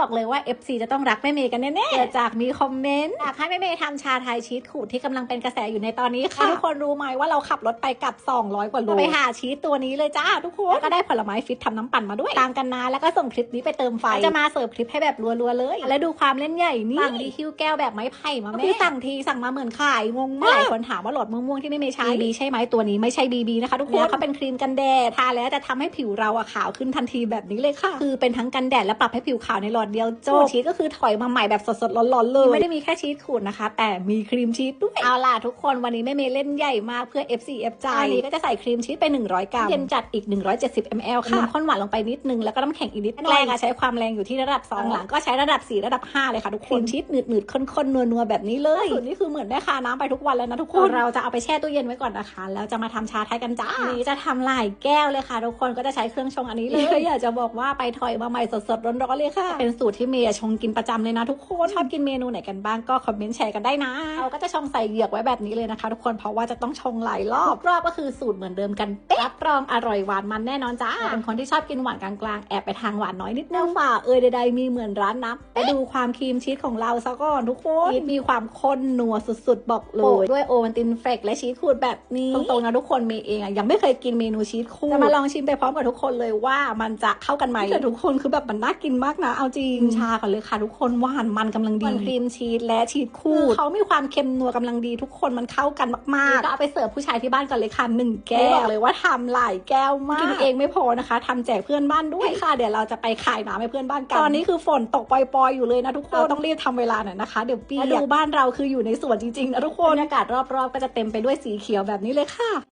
บอกเลยว่า FC จะต้องรักแม่เมย์กันแน่ๆเกิดจากมีคอมเมนต์อยากให้แม่เมย์ทำชาไทยชีสขูดที่กำลังเป็นกระแสอยู่ในตอนนี้ค่ะทุกคนรู้ไหมว่าเราขับรถไปกลับ 200 กว่าโลไปหาชีสตัวนี้เลยจ้าทุกคนแล้วก็ได้ผลไม้ฟิตทำน้ำปั่นมาด้วยตามกันนะแล้วก็ส่งคลิปนี้ไปเติมไฟจะมาเสิร์ฟคลิปให้แบบรัวๆเลย แล้วดูความเล่นใหญ่นี่สั่งดีคิวแก้วแบบไม้ไผ่มาแม่คือสั่งทีสั่งมาเหมือนขายงงมากหลายคนถามว่าหลอดม่วงๆที่แม่เมย์ใช้บีใช่ไหมตัวนี้ไม่ใช่บีบีนะคะทุกคนเขาเป็นครีมกันแดดทาแล้วจะทำให้ผิวเราอะขาวขึ้นทันทีแบบนี้เลยค่ะ คือเป็นทั้งกันแดดและปรับให้ผิวขาวในหลอดเดียวโจบชีสก็คือถอยมาใหม่แบบสดๆร้อนๆเลยไม่ได้มีแค่ชีสขูดนะคะ แต่มีครีมชีสด้วยเอาล่ะทุกคนวันนี้แม่เมย์เล่นใหญ่มากเพื่อ FC F ใจอันนี้ก็จะใส่ครีมชีสไป 100 กรัมเย็นจัดอีก 170 ml ค่ะนมข้นหวานลงไปนิดนึงแล้วก็น้ำแข็งอีกนิดแรกอะใช้ความแรงอยู่ที่ระดับ2หลังก็ใช้ระดับ 4 ระดับ 5 เลยค่ะทุกคนชีสหนืดๆข้นๆนัวๆแบบนี้เลยสูตรนี้คือเหมือนแม่ค้าน้ำไปทุกวันแล้วนะทุกคนเราจะเอาไปแช่ตู้เย็นไว้ก่อนนะคะแล้วจะมาทำชาไทยกันจ้าวันนี้จะทำหลายแก้วเลยค่ะทุกคนก็จะใช้เครื่องชงอันนี้เลยอยากจะบอกว่าไปถอยมาใหม่สดๆร้อนๆเลยค่ะเป็นสูตรที่เมย์ชงกินประจำเลยนะทุกคนชอบกินเมนูไหนกันบ้างก็คอมเมนต์แชร์กันได้นะเราก็จะชงใส่เหยือกไว้แบบนี้เลยนะคะ ทุกคนเพราะว่าจะต้องชงหลายรอบรอบก็คือสูตรเหมือนเดิมกันเป๊ะรับรองอร่อยหวานมันแน่นอนจ้าเป็นคนที่ชอบกินหวานกลางๆแอบไปทางหวานน้อยนิดนึงฝ่าเอยใดๆมีเหมือนร้านนับไปดูความครีมชีสของเราซะก่อนทุกคนมีความข้นนัวสุดๆ บอกเลยด้วยโอวันตินเฟกและชีสขูดแบบนี้ตรงๆนะทุกคนเมย์เองอะยังไม่เคยกินเมนูชีสขูดจะมาลองชิมไปพร้อมกับทุกคนเลยว่ามันจะเข้ากันไหมแต่ทุกคนคือแบบมันน่ากินมากนะเอาจริงชาก่อนเลยค่ะทุกคนหวานมันกำลังดีครีมชีสและชีสขูดเขามีความเค็มนัวกำลังดีทุกคนมันเข้ากันมากๆก็เอาไปเสิร์ฟผู้ชายที่บ้านก่อนเลยค่ะหนึ่งแก้วบอกเลยว่าทำหลายแก้วมากกินเองไม่พอนะคะทำแจกเพื่อนบ้านด้วยค่ะเดี๋ยวเราจะไปขายน้ำให้เพื่อนบ้านกันตอนนี้คือฝนตกปล่อยๆอยู่เลยนะทุกคนต้องรีบทำเวลาหน่อยนะคะเดี๋ยวเปียกดูบ้านเราคืออยู่ในสวนจริงๆนะทุกคนบรรยากาศรอบๆก็จะเต็มไปด้วยสีเขียวแบบนี้เลยค่ะ